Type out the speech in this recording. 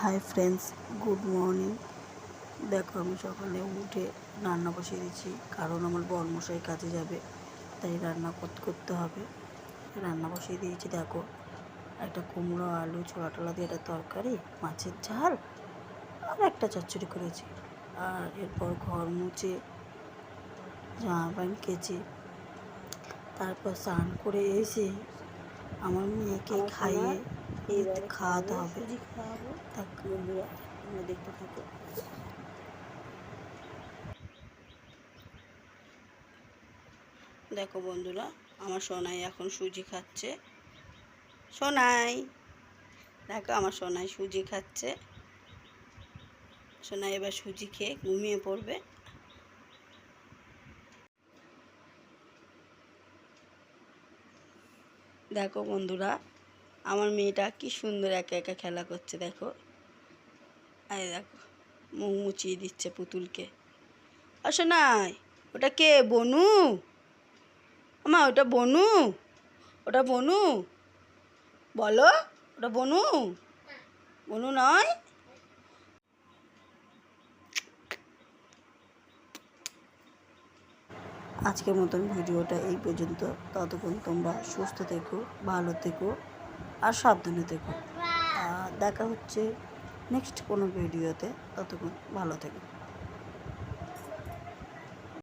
Hi friends good morning দেখো আমি সকালে উঠে রান্না বসিয়ে দিচ্ছি। কারণ আমার বরমশাই কাজে যাবে তাই রান্না করতে করতে হবে। রান্না বসিয়ে দিয়েছি দেখো। একটা কুমড়ো আলু ছোলা টোলা দিয়ে একটা তরকারি মাছের ঝাল আর একটা চচ্চড়ি করেছি। আর এরপর ঘর মুছে জামা প্যান্ট কেচে তারপর স্নান করে এসে আমার মেয়েকে খাইয়ে খাওয়াতে হবে। বন্ধুরা, তোমরা দেখতে থাকো। দেখো বন্ধুরা, আমার সোনাই এখন সুজি খাচ্ছে। সোনাই, দেখো আমার সোনাই সুজি খাচ্ছে। সোনাই এবার সুজি খেয়ে ঘুমিয়ে পড়বে। দেখো বন্ধুরা, আমার মেয়েটা কি সুন্দর একা একা খেলা করছে, দেখো। এই দেখো, মুখ মুচিয়ে দিচ্ছে পুতুলকে। আসো নাই, ওটা কে, বনু? আমা, ওটা বনু? ওটা বনু? বলো, ওটা বনু? বনু নয়? আজকের মতন ভিডিওটা এই পর্যন্ত। ততক্ষণ তোমরা সুস্থ থেকো, ভালো থেকো, আর সাবধানে থেকো। আর দেখা হচ্ছে। নেক্সট কোনো ভিডিওতে ততক্ষণ ভালো থেকো।